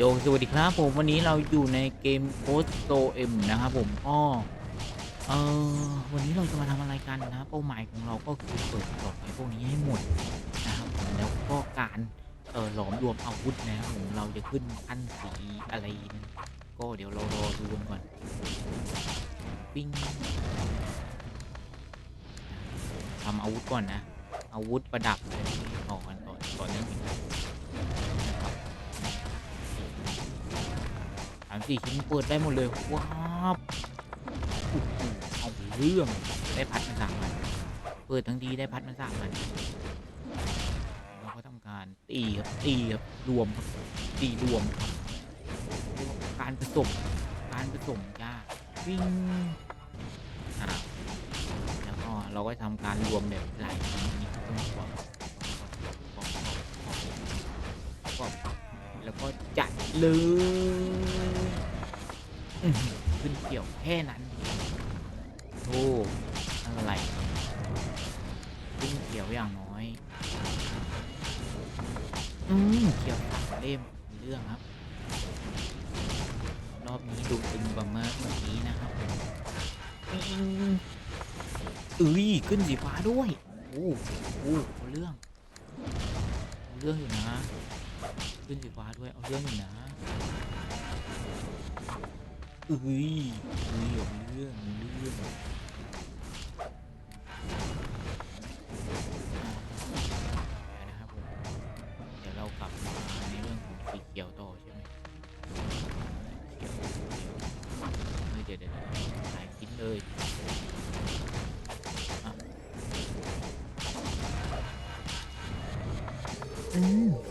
โยสวัสดีครับผมวันนี้เราอยู่ในเกมโ o สโตเอ็มนะครับผมก็เออวันนี้เราจะมาทำอะไรกันนะเป้าหมายของเราก็คือเปิดกล่องไอ้พวกนี้ให้หมดนะครับผมแล้วก็การเออหลอมรวมอาวุธนะครับผมเราจะขึ้นขั้นสีอะไรนั้นก็เดี๋ยวเรารอดูกันก่อนปิ้งทำอาวุธก่อนนะ อาวุธประดับเลยต่อกันต่อต่อเนื่องกันามสี่ชิ้นเปิดได้หมดเลยว้าวเอาเรื่องได้พัดมาสามมันเปิดทั้งทีได้พัดมาสามมันเราก็ทำการตีครับตีครับรวมครับตีรวมครับการผสมการผสมจ้าวิ่งอ่าแล้วก็เราก็ทำการรวมแบบหลายชิ้นนี้ต้องบอกบอกบอกกบอกบอกแล้วก็จัดเลย ขึ้นเกี่ยวแค่นั้นโธ่อะไรขึ้นเกี่ยวอย่างน้อย อืมเกี่ยวสามเล่มมีเรื่องครับ รอบนี้ดูตึงกว่าเมื่อเมื่อกี้นะครับอืมเอ้ยขึ้นสีฟ้าด้วยโอ้โหเอาเรื่องเอาเรื่องอยู่นะ ขึ้นสีฟ้าด้วยเอาเรื่องอยู่นะ เอ้ยเอ้ยเรื่องเอาเรื่องนะครับผมเดี๋ยวเรากลับมาในเรื่องของสีเขียวต่อใช่ไหมเขียวเขียวเฮ้ยเดี๋ยวเดี๋ยวหายชิ้นเลยอืม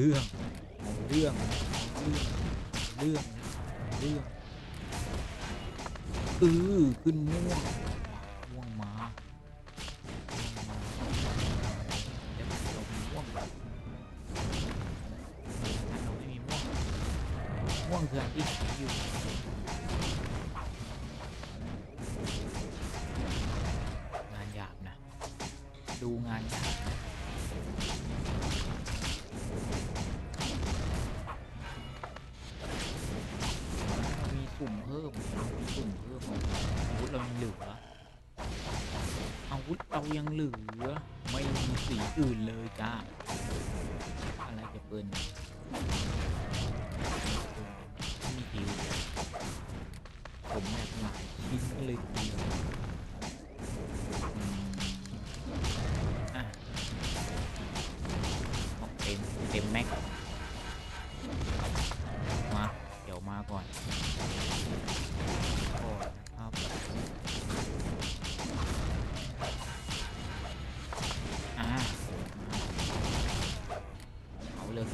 รื่องเรื่องเรื่องเรื่องเรื่องเออขึ้นม่วงม่วงมาม่วงมาเดี๋ยวเรามีม่วงเราไม่มีม่วงม่วงคืออันที่อยู่ เรายังเหลืออาวุธเรายังเหลือ ไม่มีสีอื่นเลยจ้าอะไรจะเปินไม่มีผิวผมแบบหลายชิ้นเลยทีเดียว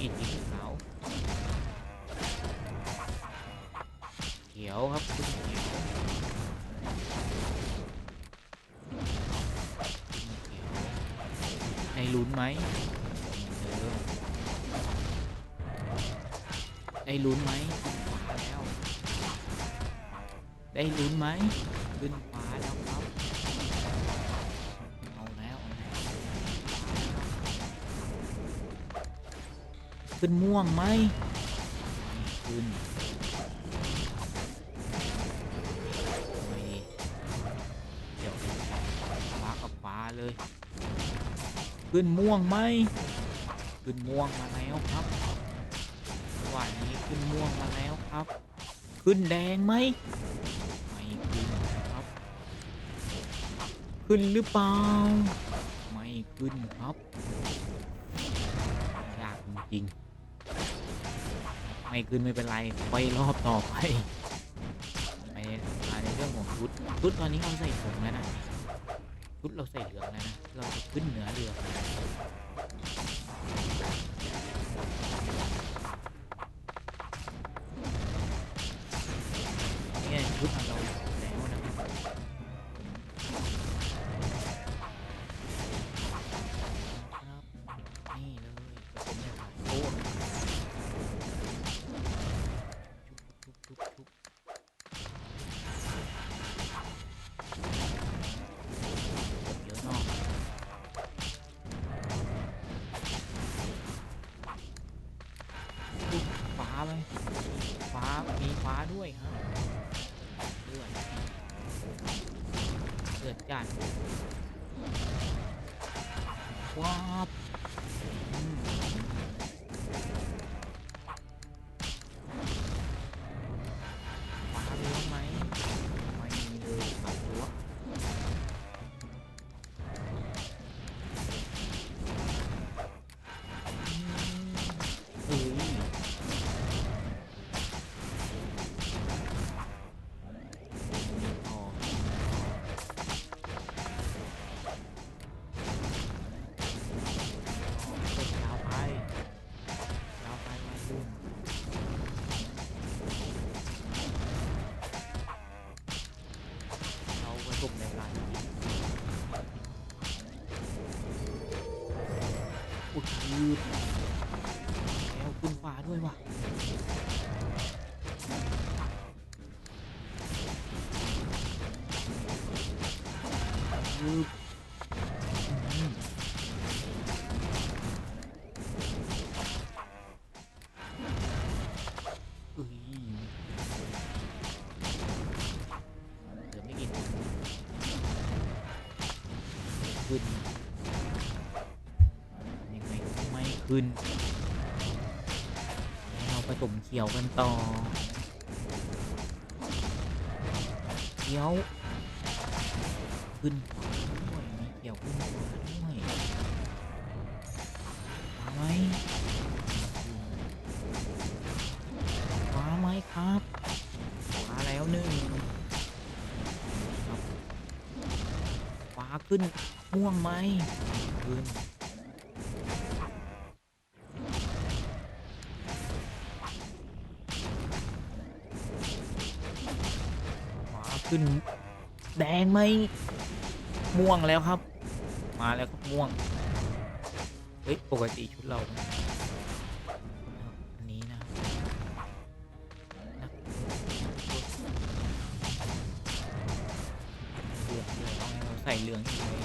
เอาเหลืองอีกขาวเขียวครับขึ้นเขียวในลุ้นไหมได้ลุ้นไหมแล้ว ได้ลุ้นไหมขึ้นฟ้า ขึ้นม่วงไหมขึ้นไม่ดีเดี๋ยวฟ้ากับฟ้าเลย ขึ้นม่วงไหมขึ้นม่วงมาแล้วครับจังหวะนี้ขึ้นม่วงมาแล้วครับ ขึ้นแดงไหมไม่ขึ้นครับ ขึ้นหรือเปล่าไม่ขึ้นครับยากจริง ไม่ขึ้นไม่เป็นไรไปรอบต่อไปไปมาในเรื่องของชุดชุดตอนนี้เราใส่ถุงแล้วนะชุดเราใส่เหลืองแล้วนะเราจะขึ้นเหนือเรือ ฟ้าด้วยฮะเลือดเลือดจัดว้าบ อุดยืดแล้วขึ้นฟ้าด้วยว่ะยืบอืมเอ้ยเดี๋ยวไม่กินขึ้น ขึ้น เราผสมเขียวกันต่อเขียว ขึ้นด้วยมีเกี่ยวขึ้นฟ้าด้วยฟ้าไหมฟ้าไหมครับฟ้าแล้วหนึ่งครับฟ้าขึ้นม่วงไหมขึ้น ขึ้น แดงไหมม่วงแล้วครับ มาแล้วครับม่วง เฮ้ย ปกติชุดเราอันนี้นะนะเหลืองใส่เหลืองอีก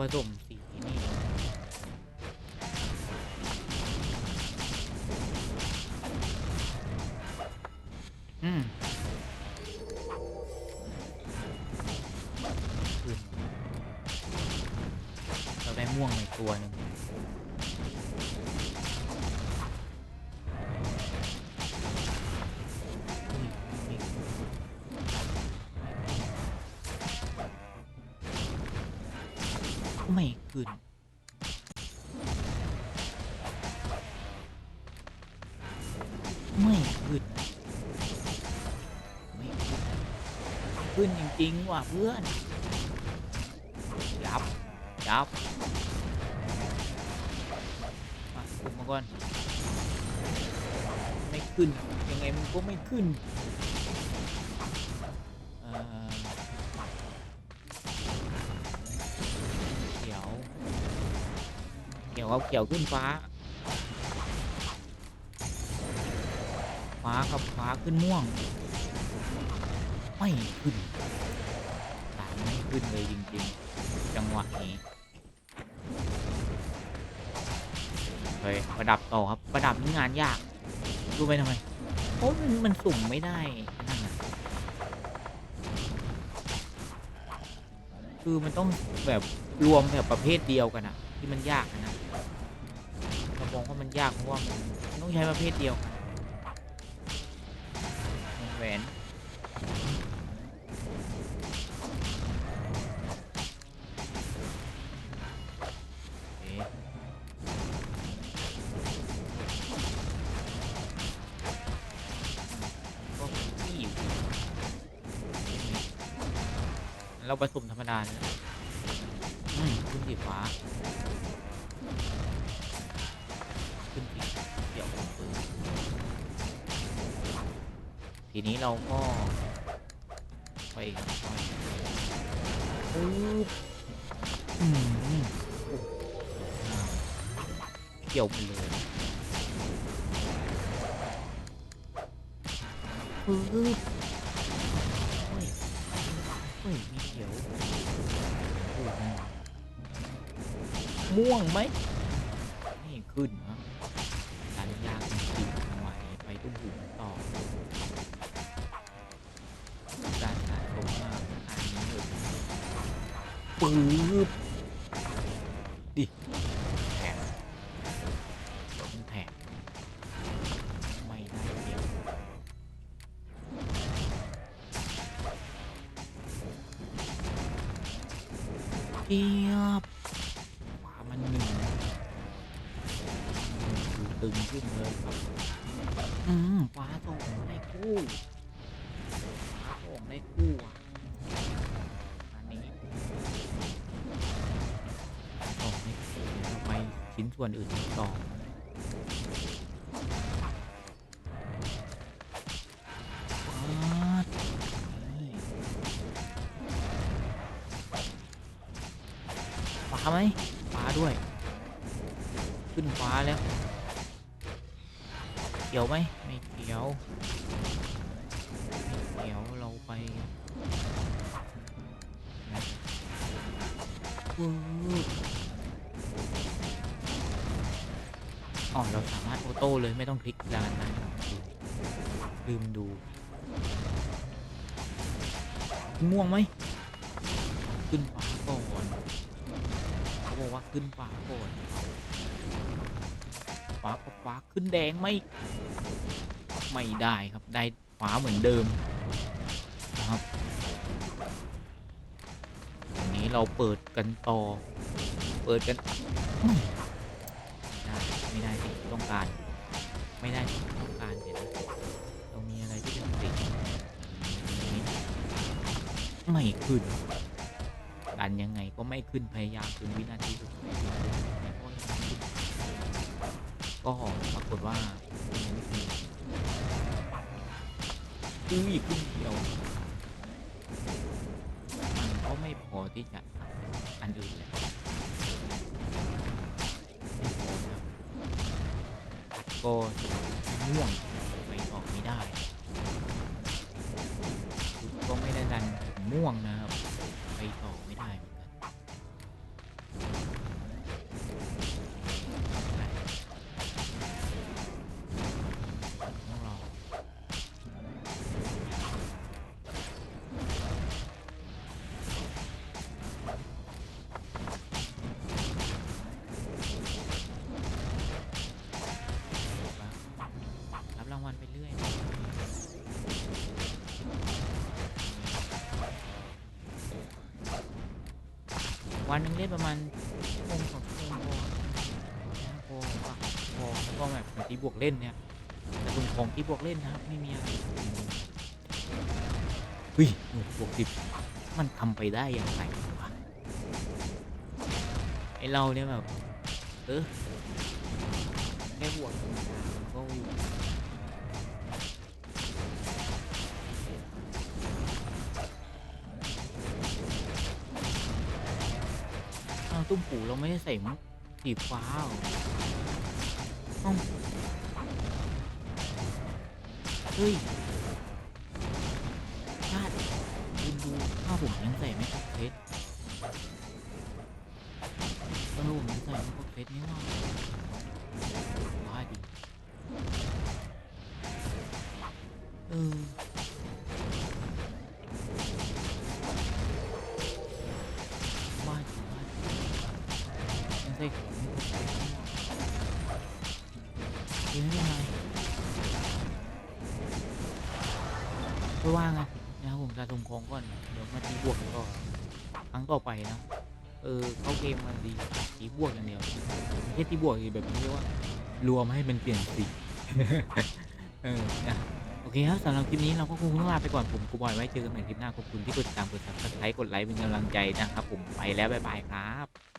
ผสมสี ไม่ขึ้น ไม่ขึ้น ไม่ขึ้น ขึ้นจริงๆว่ะเพื่อน ยับ ยับ มาคุมมาก่อน ไม่ขึ้น ยังไงมันก็ไม่ขึ้น เอ่อ เขียวเขียวเอาเขียวขึ้นฟ้า ฟ้ากับฟ้าขึ้นม่วง ไม่ขึ้นตาไม่ขึ้นเลยจริงๆ จังหวะนี้เฮ้ยประดับต่อครับ ประดับนี่งานยากรู้ไหมทำไมเพราะมันมันสุ่มไม่ได้นั่นน่ะคือมันต้องแบบ รวมแบบประเภทเดียวกันอะที่มันยากนะเรามองว่ามันยากเพราะว่ามันต้องใช้ประเภทเดียวกันวงแหวนเคก็ที่อยู่เราผสมธรรมดาเนะอืม ขึ้นสีฟ้าขึ้นสีเขียวของปืนทีนี้เราก็ค่อยครับค่อยปึ๊บอือเกี่ยวหมดเลยเฮ้ยเฮ้ยมีเขียว ม่วงไหมนี่ขึ้นนะดันยากจริงๆทำไมไปตุ้มหูต่อการสะสมมาอันนี้เลยปื๊บดิแถมสมแถมไม่ได้เดียวเทียบ ตึงขึ้นเลยครับอืมฟ้าส่งได้คู่ฟ้าส่งได้คู่อะอันนี้ส่งได้คู่เดี๋ยวเราไปชิ้นส่วนอื่นต่อป๊าดนี่ฟ้าไหม เขียวไหมไม่เขียวเขียวเราไปอ๋อเราสามารถออโต้เลยไม่ต้องคลิกดานนะลืมดูม่วงไหมขึ้นฟ้าก่อนเขาบอกว่าขึ้นฟ้าก่อน ฟ้ากับฟ้าขึ้นแดงไหมไม่ได้ครับได้ฟ้าเหมือนเดิมนะครับวันนี้เราเปิดกันต่อ เปิดกันไม่ได้ไม่ได้สิ่งที่ต้องการ ไม่ได้สิ่งที่ต้องการเดี๋ยวนะเรามีอะไรที่เป็นสิ่งไม่ขึ้นดันยังไงก็ไม่ขึ้นพยายามจนวินาทีสุดท้าย ก็ปรากฏว่ายังไม่ขึ้นซื้ออีกครึ่งเดียวมันก็ไม่พอที่จะอันอื่นเลยไม่อนะตัดก็ม่วงไปต่อไม่ได้ ก็ไม่ได้ดันม่วงนะ วันหนึ่งเล่นประมาณชั่วโมงสองชั่วโมงพอพอพอแล้วก็แบบที่บวกเล่นเนี่ยแต่ตรงของที่บวกเล่นนะครับไม่มีอะไรเฮ้ยบวกสิบมันทำไปได้อย่างไรวะไอเราเนี่ยแบบเออแค่บวกก็อยู่ ตุ้มปูเราไม่ได้ใส่มุกสีฟ้าเอ้าเฮ้ยชาติดูดูข้าผมยังใส่ไม่ครบเซตเออผมยังใส่ไม่ครบเซตนี่ว่าว่าดิ ว่ายังไม่เป็นไรไม่ว่าไงนะครับผมจะสมของก่อน เดี๋ยวมาตีบวกกันก่อนครั้งต่อไปนะ เออ เข้าเกมมันดีตีบวกอย่างเดียวไม่ใช่ตีบวกอีกแบบนี้ว่ารวมให้มันเปลี่ยนสีเออนะโอเคครับสำหรับคลิปนี้เราก็คงต้องลาไปก่อนผมกูบอยไว้เจอกันใหม่คลิปหน้าขอบคุณที่กดติดตามกดซับสไครต์กดไลค์เป็นกำลังใจนะครับผมไปแล้วบ๊ายบายครับ